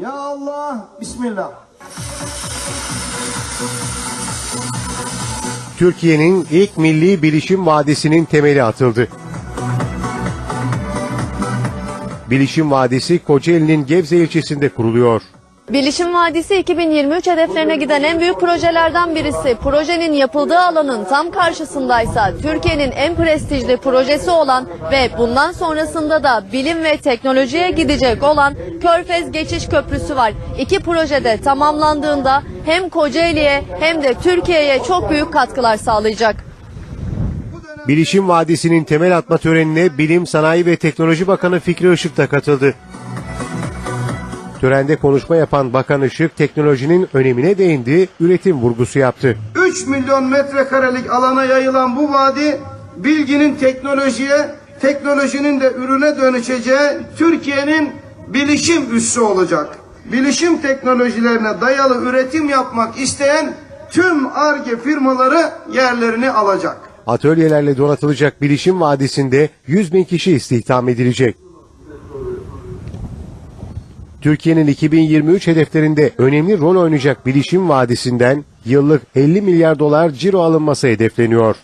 Ya Allah, Bismillah. Türkiye'nin ilk milli bilişim vadisinin temeli atıldı. Bilişim Vadisi Kocaeli'nin Gebze ilçesinde kuruluyor. Bilişim Vadisi 2023 hedeflerine giden en büyük projelerden birisi. Projenin yapıldığı alanın tam karşısındaysa Türkiye'nin en prestijli projesi olan ve bundan sonrasında da bilim ve teknolojiye gidecek olan Körfez Geçiş Köprüsü var. İki projede tamamlandığında hem Kocaeli'ye hem de Türkiye'ye çok büyük katkılar sağlayacak. Bilişim Vadisi'nin temel atma törenine Bilim, Sanayi ve Teknoloji Bakanı Fikri Işık da katıldı. Törende konuşma yapan Bakan Işık teknolojinin önemine değindi, üretim vurgusu yaptı. 3 milyon metrekarelik alana yayılan bu vadi bilginin teknolojiye, teknolojinin de ürüne dönüşeceği Türkiye'nin bilişim üssü olacak. Bilişim teknolojilerine dayalı üretim yapmak isteyen tüm ARGE firmaları yerlerini alacak. Atölyelerle donatılacak Bilişim Vadisi'nde 100 bin kişi istihdam edilecek. Türkiye'nin 2023 hedeflerinde önemli rol oynayacak Bilişim Vadisi'nden yıllık 50 milyar dolar ciro alınması hedefleniyor.